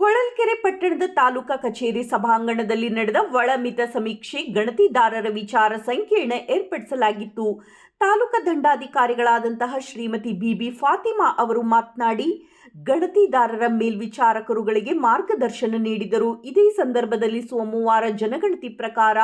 ಹೊಳಲ್ಕೆರೆ ಪಟ್ಟಣದ ತಾಲೂಕಾ ಕಚೇರಿ ಸಭಾಂಗಣದಲ್ಲಿ ನಡೆದ ಒಳಮಿತ ಸಮೀಕ್ಷೆ ಗಣತಿದಾರರ ವಿಚಾರ ಸಂಕಿರಣ ಏರ್ಪಡಿಸಲಾಗಿತ್ತು. ತಾಲೂಕಾ ದಂಡಾಧಿಕಾರಿಗಳಾದಂತಹ ಶ್ರೀಮತಿ ಬಿಬಿ ಫಾತಿಮಾ ಅವರು ಮಾತನಾಡಿ, ಗಣತಿದಾರರ ಮೇಲ್ವಿಚಾರಕರುಗಳಿಗೆ ಮಾರ್ಗದರ್ಶನ ನೀಡಿದರು. ಇದೇ ಸಂದರ್ಭದಲ್ಲಿ ಸೋಮವಾರ ಜನಗಣತಿ ಪ್ರಕಾರ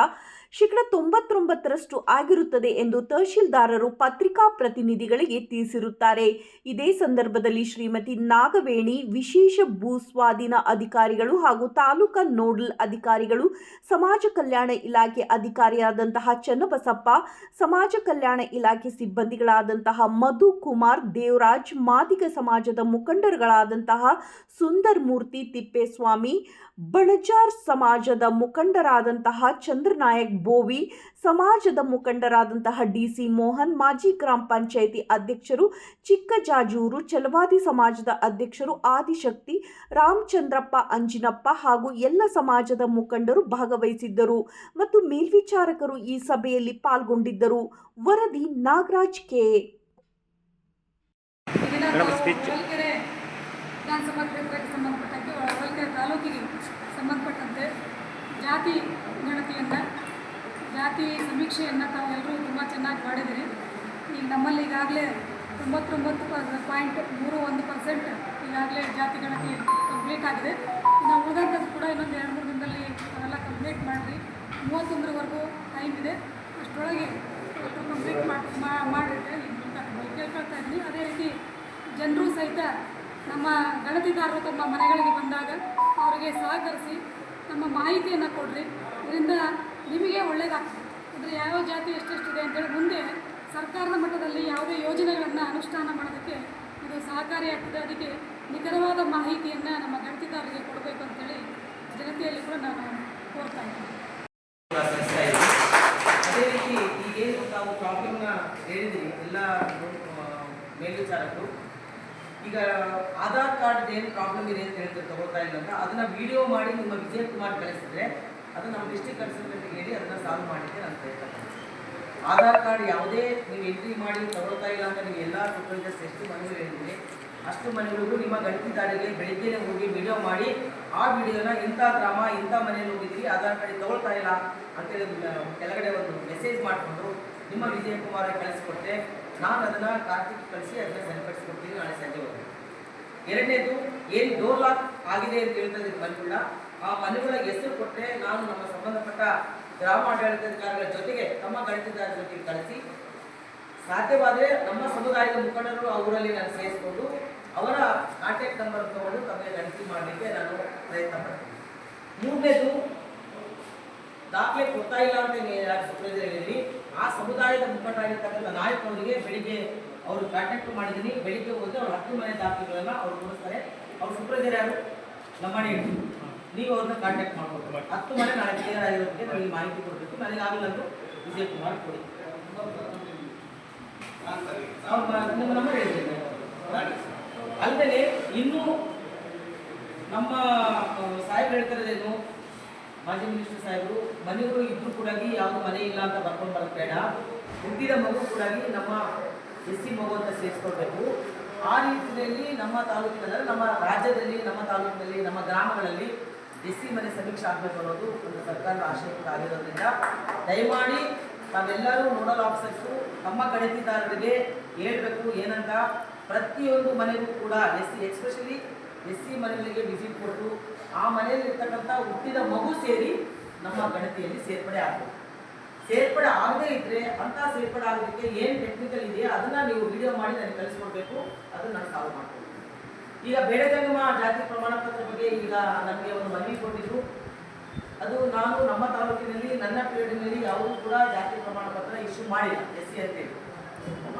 ಶೇಕಡ ತೊಂಬತ್ತೊಂಬತ್ತರಷ್ಟು ಆಗಿರುತ್ತದೆ ಎಂದು ತಹಶೀಲ್ದಾರರು ಪತ್ರಿಕಾ ಪ್ರತಿನಿಧಿಗಳಿಗೆ ತಿಳಿಸಿರುತ್ತಾರೆ. ಇದೇ ಸಂದರ್ಭದಲ್ಲಿ ಶ್ರೀಮತಿ ನಾಗವೇಣಿ, ವಿಶೇಷ ಭೂ ಸ್ವಾಧೀನ ಅಧಿಕಾರಿಗಳು ಹಾಗೂ ತಾಲೂಕಾ ನೋಡಲ್ ಅಧಿಕಾರಿಗಳು, ಸಮಾಜ ಕಲ್ಯಾಣ ಇಲಾಖೆ ಅಧಿಕಾರಿಯಾದಂತಹ ಚನ್ನಬಸಪ್ಪ, ಸಮಾಜ ಕಲ್ಯಾಣ ಇಲಾಖೆ ಸಿಬ್ಬಂದಿಗಳಾದಂತಹ ಮಧು ಕುಮಾರ್, ದೇವರಾಜ್, ಮಾದಿಗ ಸಮಾಜದ ಮುಖಂಡರುಗಳಾದಂತಹ ಸುಂದರ್ ಮೂರ್ತಿ ತಿಪ್ಪೇಸ್ವಾಮಿ ಬಣಜಾರ್ ಸಮಾಜದ ಮುಖಂಡರಾದಂತಹ ಚಂದ್ರನಾಯಕ್ ಬೋವಿ ಸಮಾಜದ ಮುಖಂಡರಾದಂತಹ ಡಿಸಿ ಮೋಹನ್ ಮಾಜಿ ಗ್ರಾಮ ಪಂಚಾಯಿತಿ ಅಧ್ಯಕ್ಷರು ಚಿಕ್ಕಜಾಜೂರು ಚಲವಾದಿ ಸಮಾಜದ ಅಧ್ಯಕ್ಷರು ಆದಿಶಕ್ತಿ ರಾಮಚಂದ್ರಪ್ಪ ಅಂಜಿನಪ್ಪ ಹಾಗೂ ಎಲ್ಲ ಸಮಾಜದ ಮುಖಂಡರು ಭಾಗವಹಿಸಿದ್ದರು ಮತ್ತು ಮೇಲ್ವಿಚಾರಕರು ಈ ಸಭೆಯಲ್ಲಿ ಪಾಲ್ಗೊಂಡಿದ್ದರು. ವರದಿ ನಾಗರಾಜ್ ಕೆ. ಸಂಬಂಧಪಟ್ಟಂತೆ ಜಾತಿ ಗಣತಿಯನ್ನು ಜಾತಿ ಸಮೀಕ್ಷೆಯನ್ನು ತಾವು ಎಲ್ಲರೂ ತುಂಬ ಚೆನ್ನಾಗಿ ಮಾಡಿದಿರಿ. ಈಗ ನಮ್ಮಲ್ಲಿ ಈಗಾಗಲೇ ತೊಂಬತ್ತೊಂಬತ್ತು ಪಾಯಿಂಟ್ ಮೂರು ಒಂದು ಪರ್ಸೆಂಟ್ ಈಗಾಗಲೇ ಜಾತಿ ಗಣತಿ ಕಂಪ್ಲೀಟ್ ಆಗಿದೆ. ನಾವು ಉಳಿದಂಥದ್ದು ಕೂಡ ಇನ್ನೊಂದು ಎರಡು, ಮೂರು ದಿನದಲ್ಲಿ ಅವೆಲ್ಲ ಕಂಪ್ಲೀಟ್ ಮಾಡಿರಿ. ಮೂವತ್ತೊಂದರವರೆಗೂ ಟೈಮ್ ಇದೆ. ಅಷ್ಟರೊಳಗೆ ಕಂಪ್ಲೀಟ್ ಮಾಡಿ ಮಾಡಿದ್ರೆ ಕೇಳ್ಕೊಳ್ತಾ ಇದ್ದೀನಿ ಅದೇ ರೀತಿ ಜನರು ಸಹಿತ ನಮ್ಮ ಗಣತಿದಾರರು ತಮ್ಮ ಮನೆಗಳಿಗೆ ಬಂದಾಗ ಅವರಿಗೆ ಸಹಕರಿಸಿ ನಮ್ಮ ಮಾಹಿತಿಯನ್ನು ಕೊಡ್ರಿ. ಇದರಿಂದ ನಿಮಗೆ ಒಳ್ಳೆಯದಾಗ್ತದೆ ಅಂದರೆ ಯಾವ ಜಾತಿ ಎಷ್ಟೆಷ್ಟಿದೆ ಅಂತೇಳಿ ಮುಂದೆ ಸರ್ಕಾರದ ಮಟ್ಟದಲ್ಲಿ ಯಾವುದೇ ಯೋಜನೆಗಳನ್ನು ಅನುಷ್ಠಾನ ಮಾಡೋದಕ್ಕೆ ಇದು ಸಹಕಾರಿಯಾಗ್ತದೆ ಅದಕ್ಕೆ ನಿಖರವಾದ ಮಾಹಿತಿಯನ್ನು ನಮ್ಮ ಗಣತಿದಾರರಿಗೆ ಕೊಡಬೇಕು ಅಂತೇಳಿ ಜನತೆಯಲ್ಲಿ ಕೂಡ ನಾನು ಕೋರ್ತಾ ಇದ್ದೀನಿ. ಅದೇ ರೀತಿ ಈಗೇನು ತಾವು ಪ್ರಾಬ್ಲಮ್ನ ಹೇಳಿದ್ರಿ ಎಲ್ಲ ಮೇಲ್ವಿಚಾರಕರು. ಈಗ ಆಧಾರ್ ಕಾರ್ಡ್ ಏನು ಪ್ರಾಬ್ಲಮ್ ಇದೆ ಅಂತ ಹೇಳಿದ್ರೆ ತಗೋತಾ ಇಲ್ಲ ಅಂತ. ಅದನ್ನ ವಿಡಿಯೋ ಮಾಡಿ ನಿಮ್ಮ ವಿಜಯ್ ಕುಮಾರ್ ಕಳಿಸಿದ್ರೆ ಅದು ನಮ್ಮ ಡಿಸ್ಟಿಕ್ ಕನ್ಸಲ್ಟೆಂಟ್ಗೆ ಹೇಳಿ ಅದನ್ನ ಸಾಲ್ವ್ ಮಾಡಿದ್ದೆ ನಾನು ಪ್ರಯತ್ನ. ಆಧಾರ್ ಕಾರ್ಡ್ ಯಾವುದೇ ನೀವು ಎಂಟ್ರಿ ಮಾಡಿ ತಗೊಳ್ತಾ ಇಲ್ಲ ಅಂತ ನೀವು ಎಲ್ಲ ಸೂಪರ್ವೈಸರ್ಸ್ ಎಷ್ಟು ಮನೆಗಳು ಹೇಳಿದ್ರೆ, ಅಷ್ಟು ಮನೆಗಳಿಗೂ ನಿಮ್ಮ ಗಣತಿದಾರರಿಗೆ ಬೆಳಿಗ್ಗೆನೆ ಹೋಗಿ ವಿಡಿಯೋ ಮಾಡಿ, ಆ ವಿಡಿಯೋನ ಇಂಥ ಗ್ರಾಮ, ಇಂಥ ಮನೆಯಲ್ಲಿ ಹೋಗಿದ್ರಿ, ಆಧಾರ್ ಕಾರ್ಡ್ ತಗೊಳ್ತಾ ಇಲ್ಲ ಅಂತೇಳಿ ಕೆಳಗಡೆ ಒಂದು ಮೆಸೇಜ್ ಮಾಡಿಕೊಂಡು ನಿಮ್ಮ ವಿಜಯ ಕುಮಾರ ಕಳಿಸ್ಕೊಟ್ರೆ ನಾನು ಅದನ್ನು ಕಾರ್ತಿಕ್ ಕಳಿಸಿ ಅದನ್ನ ಸರಿಪಡಿಸ್ಕೊಡ್ತೀನಿ ನಾಳೆ ಸಂಜೆ ಎರಡನೇದು, ಏನು ಡೋರ್ ಲಾಕ್ ಆಗಿದೆ ಅಂತ ಹೇಳ್ತದೆ ಮನೆಗಳ ಆ ಮನೆಗಳ ಹೆಸರು ಕೊಟ್ಟರೆ ನಾನು ನಮ್ಮ ಸಂಬಂಧಪಟ್ಟ ಗ್ರಾಮ ಆಡಳಿತಾಧಿಕಾರಿಗಳ ಜೊತೆಗೆ ತಮ್ಮ ಗಣಿತದಾರರ ಜೊತೆಗೆ ಕಳಿಸಿ ಸಾಧ್ಯವಾದರೆ ನಮ್ಮ ಸಮುದಾಯದ ಮುಖಂಡರು ಅವರಲ್ಲಿ ನಾನು ಸೇರಿಸಿಕೊಂಡು ಅವರ ಕಾಂಟ್ಯಾಕ್ಟ್ ನಂಬರ್ ತಗೊಂಡು ತಮಗೆ ಗಣತಿ ಮಾಡಲಿಕ್ಕೆ ನಾನು ಪ್ರಯತ್ನ ಪಡ್ತೀನಿ. ಮೂರನೇದು, ದಾಖಲೆ ಕೊಡ್ತಾ ಇಲ್ಲ ಅಂತ ಹೇಳಿ, ಆ ಸಮುದಾಯದ ಮುಖಂಡರಾಗಿರ್ತಕ್ಕಂಥ ನಾಯಕರವರಿಗೆ ಬೆಳಿಗ್ಗೆ ಅವರು ಕಾಂಟ್ಯಾಕ್ಟ್ ಮಾಡಿದ್ದೀನಿ. ಬೆಳಿಗ್ಗೆ ಹೋಗಿ ಅವ್ರ ಹತ್ತು ಮನೆ ದಾಖಲೆಗಳನ್ನು ಅವ್ರು ಕೊಡಿಸ್ತಾರೆ ಅವ್ರ ಸೂಪರ್ವೈಸರ್ ಯಾರು? ನಮ್ಮನೆ ನೀವು ಅವ್ರನ್ನ ಕಾಂಟ್ಯಾಕ್ಟ್ ಮಾಡ್ಬೋದು ಹತ್ತು ಮನೆ ನಾಳೆ ಕ್ಲಿಯರ್ ಆಗಿರೋದಕ್ಕೆ ನನಗೆ ಮಾಹಿತಿ ಕೊಡಬೇಕು. ನನಗೆ ಆಗಲ್ಲ ಅಂದ್ರು ವಿಜಯ್ ಕುಮಾರ್ ಕೊಡಿ. ನಿಮ್ಮ ನಂಬರ್ ಹೇಳ್ತೇನೆ ಅಲ್ಲದೆ ಇನ್ನೂ ನಮ್ಮ ಸಾಹೇಬ್ ಹೇಳ್ತಿರೋದೇನು ಮಾಜಿ ಮಿನಿಸ್ಟರ್ ಸಾಹೇಬರು, ಮನೆಯವರು ಇಬ್ರು ಕೂಡ ಯಾವುದು ಮನೆ ಇಲ್ಲ ಅಂತ ಬರ್ಕೊಂಡು ಬರೋದು ಬೇಡ. ಹುಟ್ಟಿದ ಮಗು ಕೂಡ ನಮ್ಮ ಎಸ್ ಸಿ ಮಗು ಅಂತ ಸೇರಿಸ್ಕೊಳ್ಬೇಕು. ಆ ರೀತಿಯಲ್ಲಿ ನಮ್ಮ ತಾಲೂಕಿನಲ್ಲಿ, ನಮ್ಮ ರಾಜ್ಯದಲ್ಲಿ, ನಮ್ಮ ತಾಲೂಕಿನಲ್ಲಿ, ನಮ್ಮ ಗ್ರಾಮಗಳಲ್ಲಿ ಎಸ್ ಸಿ ಮನೆ ಸಮೀಕ್ಷೆ ಆಗಬೇಕು ಅನ್ನೋದು ಒಂದು ಸರ್ಕಾರದ ಆಶಯ ಕೂಡ ಆಗಿರೋದ್ರಿಂದ ದಯಮಾಡಿ ತಾವೆಲ್ಲರೂ ನೋಡಲ್ ಆಫೀಸರ್ಸು, ನಮ್ಮ ಗಣತಿದಾರರಿಗೆ ಹೇಳಬೇಕು ಏನಂತ ಪ್ರತಿಯೊಂದು ಮನೆಗೂ ಕೂಡ S C especially S C ಮನೆಗಳಿಗೆ ವಿಸಿಟ್ ಕೊಟ್ಟು ಆ ಮನೆಯಲ್ಲಿ ಇರ್ತಕ್ಕಂಥ ಹುಟ್ಟಿದ ಮಗು ಸೇರಿ ನಮ್ಮ ಗಣತಿಯಲ್ಲಿ ಸೇರ್ಪಡೆ ಆಗಬೇಕು. ಸೇರ್ಪಡೆ ಆಗದೇ ಇದ್ರೆ ಅಂತ ಸೇರ್ಪಡೆ ಆಗೋದಕ್ಕೆ ಏನು ಟೆಕ್ನಿಕಲ್ ಇದೆಯೋ ಅದನ್ನ ನೀವು ವಿಡಿಯೋ ಮಾಡಿ ನನಗೆ ಕಳಿಸ್ಕೊಡ್ಬೇಕು. ಅದನ್ನು ನಾನು ಸಾಲ್ವ್ ಮಾಡ್ತೀನಿ ಈಗ ಬೇಡಗಂಗಮ ಜಾತಿ ಪ್ರಮಾಣ ಪತ್ರ ಬಗ್ಗೆ ಈಗ ನಮಗೆ ಒಂದು ಮನವಿ ಕೊಟ್ಟಿದ್ರು. ಅದು ನಾನು ನಮ್ಮ ತಾಲೂಕಿನಲ್ಲಿ, ನನ್ನ ಪೀರಿಯಡ್ನಲ್ಲಿ ಯಾವುದೂ ಕೂಡ ಜಾತಿ ಪ್ರಮಾಣ ಪತ್ರ ಇಶ್ಯೂ ಮಾಡಿಲ್ಲ ಎಸ್ ಸಿ ಅಂತೇಳಿ.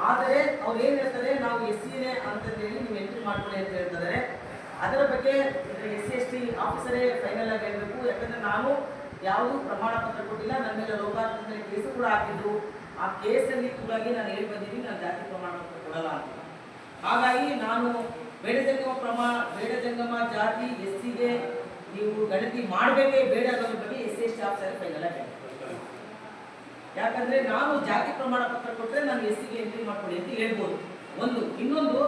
ಆದರೆ ಅವ್ರು ಏನು ಹೇಳ್ತಾರೆ, ನಾವು ಎಸ್ ಸಿನೇ ಅಂತಂದೇಳಿ ನೀವು ಎಂಟ್ರಿ ಮಾಡ್ಕೊಳ್ಳಿ ಅಂತ ಹೇಳ್ತಿದ್ದಾರೆ. ಅದರ ಬಗ್ಗೆ ಎಸ್ ಸಿ ಎಸ್ ಟಿ ಆಫೀಸರೇ ಫೈನಲ್ ಆಗಿ ಹೇಳಬೇಕು. ಯಾಕಂದರೆ ನಾನು ಯಾವುದೂ ಪ್ರಮಾಣ ಪತ್ರ ಕೊಟ್ಟಿಲ್ಲ. ನನ್ನ ಮೇಲೆ ಲೋಕಾಯುಕ್ತದಲ್ಲಿ ಕೇಸು ಕೂಡ ಹಾಕಿದ್ರು. ಆ ಕೇಸಲ್ಲಿ ಕೂಡ ನಾನು ಹೇಳಿ ಬಂದಿದ್ದೀನಿ, ನಾನು ಜಾತಿ ಪ್ರಮಾಣ ಪತ್ರ ಕೊಡಲ್ಲ ಅಂತ. ಹಾಗಾಗಿ ನಾನು ಬೇಡಜಂಗಮ ಪ್ರಮಾಣ ಬೇಡಜಂಗಮ ಜಾತಿ ಎಸ್ ಸಿಗೆ ನೀವು ಗಣತಿ ಮಾಡಬೇಕೇ ಬೇಡ ಅನ್ನೋದ್ರ ಬಗ್ಗೆ S C S T officer final ಆಗಿ ಯಾಕಂದ್ರೆ ನಾನು ಜಾತಿ ಪ್ರಮಾಣ ಪತ್ರ ಕೊಟ್ಟರೆ ನಾನು ಎಸ್ ಸಿಗೆ ಎಂಟ್ರಿ ಮಾಡ್ಕೊಳ್ಳಿ ಅಂತ ಹೇಳ್ಬೋದು. ಒಂದು, ಇನ್ನೊಂದು,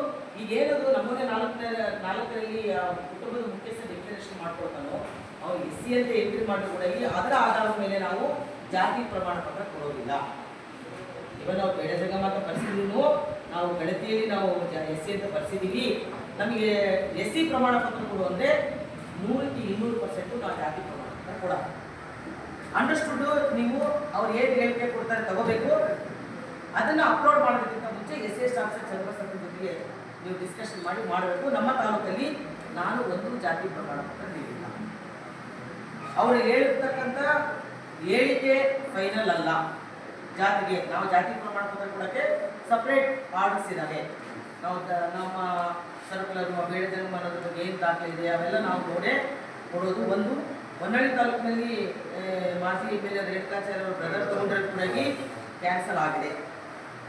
ಈಗ ಏನಾದರೂ ನಮ್ಮದೇ ನಾಲ್ಕನೇ, ನಾಲ್ಕರಲ್ಲಿ ಕುಟುಂಬದ ಮುಖ್ಯಸ್ಥ ಡಿಕ್ಲರೇಷನ್ ಮಾಡ್ಕೊಳ್ತಾನೋ, ಅವ್ರು ಎಸ್ ಸಿ ಅಂತ ಎಂಟ್ರಿ ಮಾಡಿ ಕೂಡ ಇಲ್ಲಿ ಅದರ ಆಧಾರದ ಮೇಲೆ ನಾವು ಜಾತಿ ಪ್ರಮಾಣ ಪತ್ರ ಕೊಡೋದಿಲ್ಲ. ಇವಾಗ ನಾವು ಬೇಡ ಜಂಗಮ ಅಂತ ಪರಿಸ್ಥಿತಿನೂ ನಾವು ಗಣತಿಯಲ್ಲಿ ನಾವು ಎಸ್ ಸಿ ಅಂತ ಬರ್ಸಿದ್ದೀವಿ ನಮಗೆ ಎಸ್ ಸಿ ಪ್ರಮಾಣ ಪತ್ರ ಕೊಡುವಂದ್ರೆ ನೂರಕ್ಕೆ ಇನ್ನೂರು ಪರ್ಸೆಂಟು ನಾವು ಜಾತಿ ಪ್ರಮಾಣ ಪತ್ರ ಕೊಡೋಣ ಅಂಡರ್ಸ್ಟುಡ್ ನೀವು ಅವ್ರು ಏನು ಹೇಳಿಕೆ ಕೊಡ್ತಾರೆ ತಗೋಬೇಕು. ಅದನ್ನು ಅಪ್ಲೋಡ್ ಮಾಡೋದಕ್ಕಿಂತ ಮುಂಚೆ ಎಸ್ ಎಸ್ ಆಫೀಸರ್ ಚಂದ್ರಸಂದ್ರ ಜೊತೆಗೆ ನೀವು ಡಿಸ್ಕಷನ್ ಮಾಡಿ ಮಾಡಬೇಕು. ನಮ್ಮ ತಾಲೂಕಲ್ಲಿ ನಾನು ಒಂದು ಜಾತಿ ಪ್ರಮಾಣ ಪತ್ರ ನೀಡಿಲ್ಲ. ಅವರು ಹೇಳಿರ್ತಕ್ಕಂಥ ಹೇಳಿಕೆ ಫೈನಲ್ ಅಲ್ಲ. ಜಾತಿಗೆ ನಾವು ಜಾತಿ ಪ್ರಮಾಣ ಪತ್ರ ಕೊಡೋಕ್ಕೆ ಸಪ್ರೇಟ್ ಆರ್ಡರ್ಸ್ ಇದ್ದಾವೆ ನಾವು ನಮ್ಮ ಸರ್ಕುಲರ್ ಬೇಡ ಜನ್ಮ ಬಗ್ಗೆ ಏನು ದಾಖಲೆ ಇದೆ? ಅವೆಲ್ಲ ನಾವು ನೋಡೇ ಕೊಡೋದು. ಒಂದು, ಹೊನ್ನಾಳಿ ತಾಲೂಕಿನಲ್ಲಿ ಮಾಸಿಗೆ ಎ ರೇಣುಕಾಚಾರ್ಯ ಅವರ ಬ್ರದರ್ ತಗೊಂಡ್ರೆ ಕೂಡ ಕ್ಯಾನ್ಸಲ್ ಆಗಿದೆ.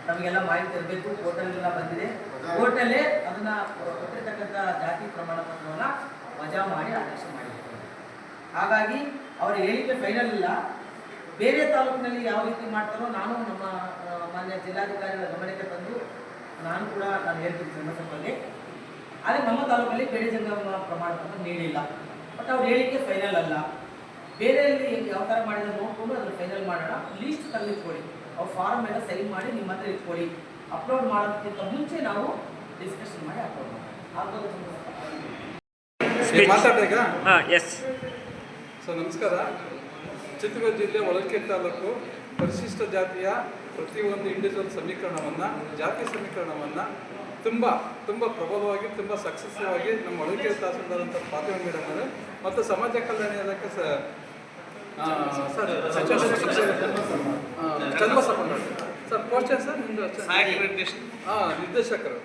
ನಮಗೆಲ್ಲ ಮಾಹಿತಿ ಇರಬೇಕು. ಹೋಟೆಲ್ಗೆಲ್ಲ ಬಂದಿದೆ. ಕೋರ್ಟಲ್ಲೇ ಅದನ್ನು ಕೊಟ್ಟಿರ್ತಕ್ಕಂಥ ಜಾತಿ ಪ್ರಮಾಣ ಪತ್ರವನ್ನು ವಜಾ ಮಾಡಿ ಆದೇಶ ಮಾಡಿದೆ ಹಾಗಾಗಿ ಅವರ ಹೇಳಿಕೆ ಫೈನಲ್ ಇಲ್ಲ. ಬೇರೆ ತಾಲೂಕಿನಲ್ಲಿ ಯಾವ ರೀತಿ ಮಾಡ್ತಾರೋ ನಾನು ನಮ್ಮ ಮಾನ್ಯ ಜಿಲ್ಲಾಧಿಕಾರಿಗಳ ಗಮನಕ್ಕೆ ತಂದು ನಾನು ಕೂಡ ನಾನು ಹೇಳ್ತೀನಿ ಚನ್ನಸಪ್ಪಲ್ಲಿ ಆದರೆ ನಮ್ಮ ತಾಲೂಕಲ್ಲಿ ಬೆಳೆ ಜಂಗಮ ಪ್ರಮಾಣ ಪತ್ರ ನೀಡಿಲ್ಲ ಬಟ್ ಅವ್ರು ಹೇಳಿಕೆ ಫೈನಲ್ ಅಲ್ಲ. ಬೇರೆಯಲ್ಲಿ ಯಾವ ಥರ ಮಾಡಿದ ನೋಡಿಕೊಂಡು ಅದನ್ನು ಫೈನಲ್ ಮಾಡೋಣ. ಲೀಸ್ಟ್ ತಂದಿಟ್ಕೊಳ್ಳಿ ಅವ್ರ ಫಾರ್ಮ್ ಎಲ್ಲ ಸೈನ್ ಮಾಡಿ ನಿಮ್ಮ ಹತ್ರ ಇಟ್ಕೊಳ್ಳಿ. ಅಪ್ಲೋಡ್ ಮಾಡೋದಕ್ಕಿಂತ ಮುಂಚೆ ನಾವು ಡಿಸ್ಕಷನ್ ಮಾಡಿ ಅಪ್ಲೋಡ್ ಮಾಡೋಣ? ಮಾತಾಡ್ಬೇಕಾ? ಎಸ್ ಸೊ ನಮಸ್ಕಾರ. ಚಿತ್ರದುರ್ಗ ಜಿಲ್ಲೆ ಒಳಕೆ ತಾಲೂಕು ಪರಿಶಿಷ್ಟ ಜಾತಿಯ ಪ್ರತಿಯೊಂದು ಇಂಡಿವಿಜುವಲ್ ಸಮೀಕರಣವನ್ನು ಜಾತಿ ಸಮೀಕರಣವನ್ನು ತುಂಬ ತುಂಬ ಪ್ರಬಲವಾಗಿ ತುಂಬ ಸಕ್ಸಸ್ಫುಲ್ ಆಗಿ ನಮ್ಮ ಒಳಕೆ ತಹಸೀಲ್ದಾರ್ ಪಾತ್ರ ಮೇಡಮ್ ಮತ್ತು ಸಮಾಜ ಕಲ್ಯಾಣ ಇಲಾಖೆ sir Channabasappa sir poster sir ನಿಮ್ಮದು ಹಾಂ ನಿರ್ದೇಶಕರು.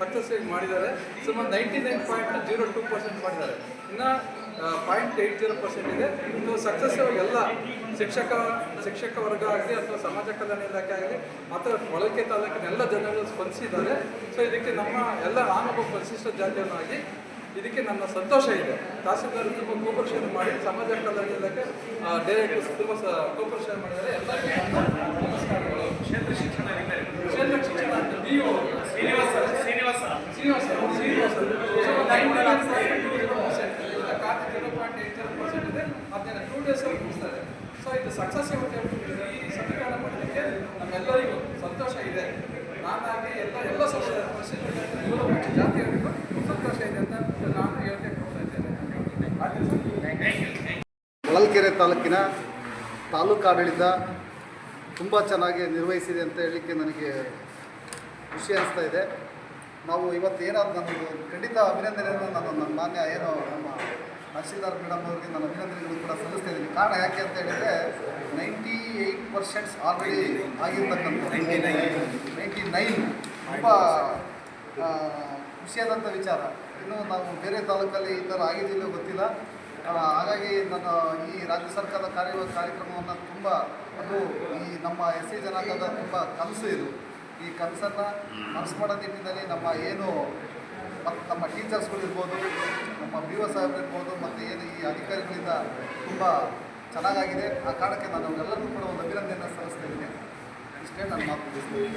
ಸಕ್ಸಸ್ ಮಾಡಿದ್ದಾರೆ. ಸುಮಾರು ninety nine point zero two percent ಮಾಡಿದ್ದಾರೆ. ಇನ್ನು ಪಾಯಿಂಟ್ ಏಯ್ಟ್ ಜೀರೋ ಪರ್ಸೆಂಟ್ ಇದೆ. ಇದು ಸಕ್ಸಸ್ಸಿವ್ ಎಲ್ಲ ಶಿಕ್ಷಕ ಶಿಕ್ಷಕ ವರ್ಗ ಆಗಲಿ ಅಥವಾ ಸಮಾಜ ಕಲ್ಯಾಣ ಇಲಾಖೆ ಆಗಲಿ ಅಥವಾ ಒಳಕೆ ತಾಲೂಕಿನ ಎಲ್ಲ ಜನರು ಸ್ಪಂದಿಸಿದ್ದಾರೆ. ಸೊ ಇದಕ್ಕೆ ನಮ್ಮ ಎಲ್ಲ ನಾನೊಬ್ಬ ಪರಿಶಿಷ್ಟ ಜಾತಿಯನ್ನಾಗಿ ಇದಕ್ಕೆ ನನ್ನ ಸಂತೋಷ ಇದೆ. ತಹಸೀಲ್ದಾರ್ ತುಂಬ ಕೋಪರೇಷನ್ ಮಾಡಿ ಸಮಾಜ ಕಲ್ಯಾಣ ಇಲಾಖೆ ಡೈರೆಕ್ಟರ್ ತುಂಬ ಕೋಪರೇಷನ್ ಮಾಡಿದ್ದಾರೆ. ಎಲ್ಲರಿಗೂ ನನ್ನ ನಮಸ್ಕಾರಗಳು. ಕ್ಷೇತ್ರ ಶಿಕ್ಷಣ ಕ್ಷೇತ್ರ ಶಿಕ್ಷಣ ಶ್ರೀನಿವಾಸ ಶ್ರೀನಿವಾಸ ಶ್ರೀನಿವಾಸ ಖಾತೆ zero point eight zero percent ಇದೆ ಅದನ್ನ ಟೂ ಡೇಸ್ ಅಲ್ಲಿ ಮುಗಿಸ್ತಾರೆ ಸಕ್ಸಸ್ ಈ ಸಮೀಕರಣ ಮಾಡಲಿಕ್ಕೆ ನಮ್ಮೆಲ್ಲರಿಗೂ ಸಂತೋಷ ಇದೆ ನಾನಾಗಿ ಎಲ್ಲ ಎಲ್ಲ ಸಮಾಜ ಜಾತಿಯವರಿಗೂ ಸಂತೋಷ ಇದೆ ಅಂತ ನಾನು ಹೇಳ್ತೇನೆ ಹೊಳಲ್ಕೆರೆ ತಾಲೂಕಿನ ತಾಲೂಕಾಡಳಿತ ತುಂಬ ಚೆನ್ನಾಗಿ ನಿರ್ವಹಿಸಿದೆ ಅಂತ ಹೇಳಲಿಕ್ಕೆ ನನಗೆ ಖುಷಿ ಅನಿಸ್ತಾ ಇದೆ. ನಾವು ಇವತ್ತು ಏನಾದ್ರು ನನ್ನದು ಖಂಡಿತ ಅಭಿನಂದನೆಯನ್ನು ನಾನು ನನ್ನ ಮಾನ್ಯ ಏನು ನಮ್ಮ ತಹಶೀಲ್ದಾರ್ ಮೇಡಮ್ ಅವರಿಗೆ ನನ್ನ ಅಭಿನಂದನೆಗಳು ಕೂಡ ಸಲ್ಲಿಸ್ತಾ ಇದ್ದೀನಿ. ಕಾರಣ ಯಾಕೆ ಅಂತ ಹೇಳಿದರೆ ನೈಂಟಿ ಏಯ್ಟ್ ಪರ್ಸೆಂಟ್ಸ್ ಆಲ್ರೆಡಿ ಆಗಿರ್ತಕ್ಕಂಥ ನೈಂಟಿ ನೈನ್ ತುಂಬ ಖುಷಿಯಾದಂಥ ವಿಚಾರ. ಇನ್ನು ನಾವು ಬೇರೆ ತಾಲೂಕಲ್ಲಿ ಈ ಥರ ಆಗಿದೆಯೋ ಗೊತ್ತಿಲ್ಲ. ಹಾಗಾಗಿ ನಾನು ಈ ರಾಜ್ಯ ಸರ್ಕಾರದ ಕಾರ್ಯ ಕಾರ್ಯಕ್ರಮವನ್ನು ತುಂಬ ಅದು ಈ ನಮ್ಮ ಎಸ್ ಸಿ ಜನಾಂಗದ ತುಂಬ ಕನಸು ಇದು. ಈ ಕನಸನ್ನು ಮನಸ್ಸು ಮಾಡೋ ನಿಟ್ಟಿನಲ್ಲಿ ನಮ್ಮ ಏನು ಮತ್ತು ನಮ್ಮ ಟೀಚರ್ಸ್ಗಳಿರ್ಬೋದು ನಮ್ಮ ಬಿ ಒ ಸಾಹೇಬ್ರಿರ್ಬೋದು ಮತ್ತು ಏನು ಈ ಅಧಿಕಾರಿಗಳಿಂದ ತುಂಬ ಚೆನ್ನಾಗಾಗಿದೆ. ಆ ಕಾರಣಕ್ಕೆ ನಾನು ಎಲ್ಲರಿಗೂ ಕೂಡ ಒಂದು ಅಭಿನಂದನೆಯನ್ನು ಸಲ್ಲಿಸ್ತಾ ಇದ್ದೀನಿ. ಇಷ್ಟೇ ನನ್ನ ಮಾತು. ಮುಗಿಸ್ತೀನಿ